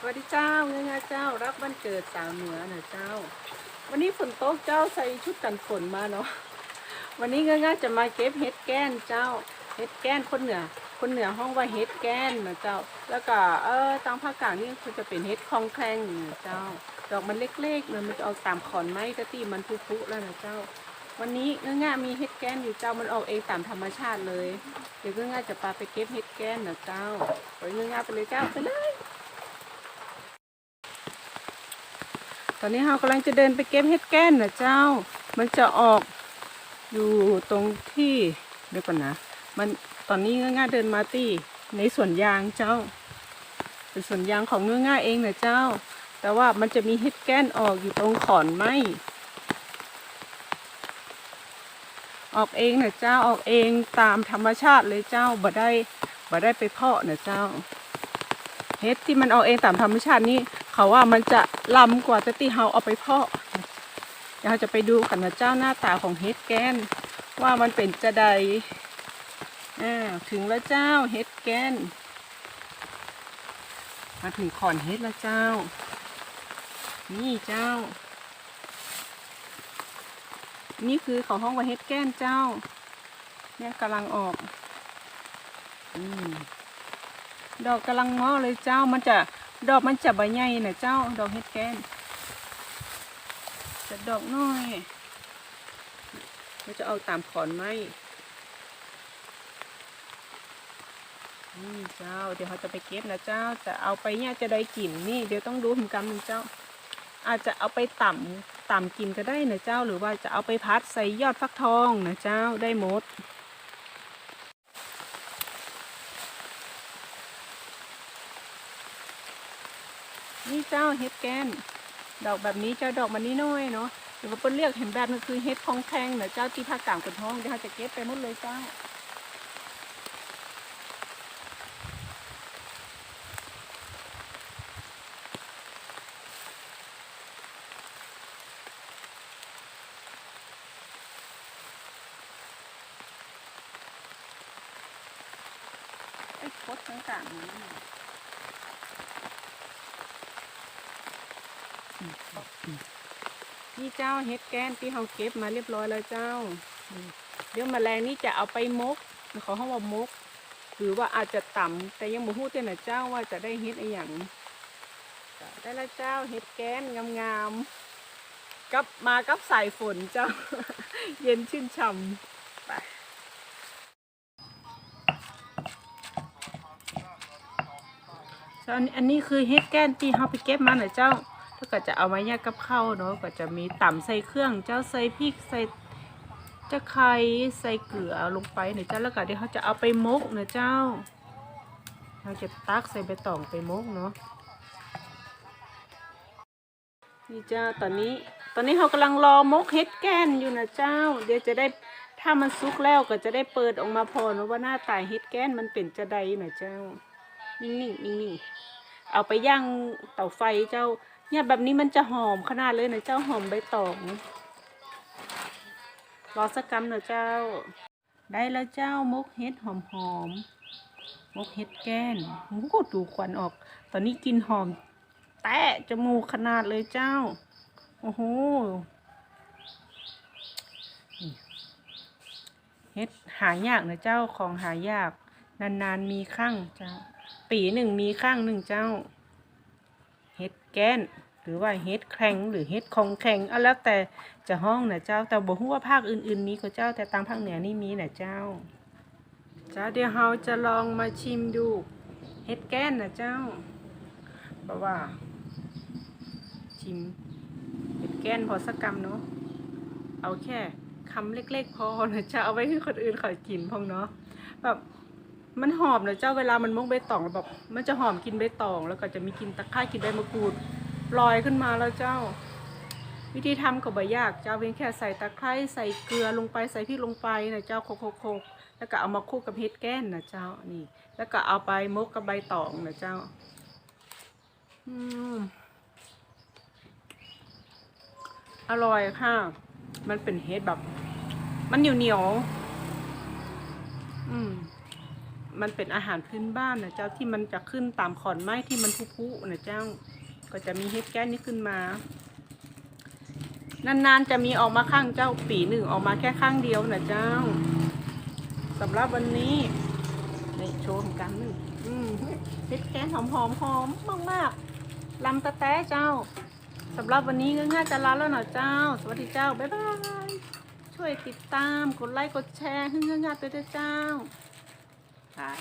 สวัสดีเจ้าเงยเจ้า รับวันเกิดสาวเหนือนะเจ้า วันนี้ฝนตกเจ้าใส่ชุดกันฝนมาเนาะวันนี้เงยจะมาเก็บเห็ดแก้นเจ้าเห็ดแก้นคนเหนือ คนเหนือห้องว่าเห็ดแก้นนะเจ้า แล้วก็เออตามภาคกลางนี่คือจะเป็นเห็ดคลองแคลงนะเจ้า ดอกมันเล็กๆเลยมันจะออกตามขอนไม้ตะตีมันพุๆแล้วนะเจ้า วันนี้เงยมีเห็ดแก้นอยู่เจ้ามันออกเองตามธรรมชาติเลย เดี๋ยวเงยจะพาไปเก็บเห็ดแก้นนะเจ้าไปเงยไปเลยเจ้าไปเลย ตอนนี้เรากำลังจะเดินไปเก็บเห็ดแก้นนะเจ้า มันจะออกอยู่ตรงที่เดี๋ยวก่อนนะ มันตอนนี้ง่าๆเดินมาที่ในสวนยางเจ้า เป็นสวนยางของเงื้อง่าเองนะเจ้า แต่ว่ามันจะมีเห็ดแก้นออกอยู่ตรงขอนไม้ออกเองนะเจ้าออกเองตามธรรมชาติเลยเจ้าบ่ได้บ่ได้ไปเพาะนะเจ้าเห็ดที่มันเอาเองตามธรรมชาตินี่ เขาว่ามันจะล้ำกว่าแต่ที่เฮาเอาไปเพาะเดี๋ยวเราจะไปดูกันนะเจ้าหน้าตาของเห็ดแกน ว่ามันเป็นจะใดอ่าถึงแล้วเจ้าเห็ดแกน มาถึงขอนเห็ดแล้วเจ้า นี่เจ้า นี่คือเขาห้องว่าเห็ดแกนเจ้า เนี่ยกำลังออกอืมดอกกำลังงอเลยเจ้ามันจะ ดอกมันจะใบใหญ่นะเจ้า ดอกเห็ดแกนจะดอกน้อยมันจะเอาตามขอนไม้นี่เจ้า เดี๋ยวเขาจะไปเก็บนะเจ้า จะเอาไปเนี่ยจะได้กลิ่นนี่เดี๋ยวต้องดูเหมือนกันนะเจ้า อาจจะเอาไปต่ำต่ำกินก็ได้นะเจ้า หรือว่าจะเอาไปพัดใส่ยอดฟักทองนะเจ้าได้หมด นี่เจ้าเฮ็ดแกนดอกแบบนี้เจ้าดอกมันนี่น้อยเนาะหรือว่าเปิ้นเรียกเห็นแบบนึงคือเฮ็ดพองแพงเนาะเจ้าที่ภาคกลางเป็นท้องเดี๋ยวเราจะเก็บไปหมดเลยเจ้าไอ้คดต่างๆนี่ นะอืมอืมนี่เจ้าเฮ็ดแกนที่เราเก็บมาเรียบร้อยแล้วเจ้าอืมเดี๋ยวแมลงนี่จะเอาไปมกเขาห้องว่ามก หรือว่าอาจจะต่ำแต่ยังบ่ฮู้เต้นนะเจ้าว่าจะได้เฮ็ดอะไรอย่างได้แล้วเจ้าเฮ็ดแกนงามๆกับมากับสายฝนเจ้า เย็นชื่นฉ่ำไปส่วนอันนี้คือเฮ็ดแก้นที่เฮาไปเก็บมาน่ะเจ้า ถ้าเกิดจะเอามาแยกกับข้าวเนาะก็จะมีต่ำใส่เครื่อง เจ้าใส่พริกใส่จะไคร้ใส่เกลือลงไปเนะเจ้าแล้วก็เดี๋ยวเขาจะเอาไปมกนะเจ้า เราจะตักใส่ใบตองไปมกเนาะนี่เจ้าตอนนี้ตอนนี้เขากำลังรอมกเฮ็ดแกนอยู่นะเจ้า เดี๋ยวจะได้ถ้ามันสุกแล้วก็จะได้เปิดออกมาพอเนาะว่าหน้าตาเฮ็ดแกนมันเป็นจะใดนะเจ้านิ่งๆนิ่งๆเอาไปย่างเตาไฟเจ้า เนี่ยแบบนี้มันจะหอมขนาดเลยนะเจ้าหอมใบตองรอสักกำเนอะเจ้า ได้แล้วเจ้ามกเฮ็ดหอมหอมๆมกเฮ็ดแก้นโอ้โหดูควันออก ตอนนี้กินหอม แตะจมูกขนาดเลยเจ้า โอ้โหเฮ็ดหายากนะเจ้าของหายาก นานๆมีครั้งเจ้า ปีหนึ่งมีครั้งหนึ่งเจ้า เฮ็ดแก้น หรือว่าเฮ็ดแข็งหรือเฮ็ดของแข็งเอาแล้วแต่จะห้องนะเจ้าแต่บ่ฮู้ว่าภาคอื่นๆมีก็เจ้าแต่ตามภาคเหนือนี่มีนะเจ้าจ้าเดี๋ยวเราจะลองมาชิมดูเฮ็ดแก้นนะเจ้าบอกว่า ชิมเฮ็ดแก้นพอสักกำเนาะเอาแค่คำเล็กๆพอนะเจ้าเอาไว้ให้คนอื่นเขากินพองเนาะแบบ มันหอมนะเจ้าเวลามันมกใบตองแบบมันจะหอมกินใบตอง แล้วก็จะมีกินตะไคร้กินใบมะกรูดลอยขึ้นมาแล้วเจ้า วิธีทำก็บ่ยากเจ้าเพียงแค่ใส่ตะไคร้ใส่เกลือลงไปใส่พริกลงไปนะเจ้าโคกๆๆแล้วก็เอามาคลุกกับเห็ดแก้นนะเจ้านี่ แล้วก็เอาไปมกกับใบตองนะเจ้า อืมอร่อยค่ะ มันเป็นเห็ดแบบ มันเหนียวเหนียวอืม มันเป็นอาหารพื้นบ้านนะเจ้าที่มันจะขึ้นตามขอนไม้ที่มันพุๆนะเจ้า ก็จะมีเห็ดแก้นนี้ขึ้นมา นานๆจะมีออกมาข้างเจ้าปีหนึ่งออกมาแค่ข้างเดียวนะเจ้าสำหรับวันนี้นี่โชว์ของกันหนึ่งเห็ดแก้นหอมๆหอมมากๆลำตะแต้เจ้าสำหรับวันนี้ง่ายๆจะลาแล้วหน่อยเจ้า สวัสดีเจ้า บ๊ายบาย ช่วยติดตาม กดไลค์ กดแชร์ให้ง่ายๆไปด้วยเจ้า บาย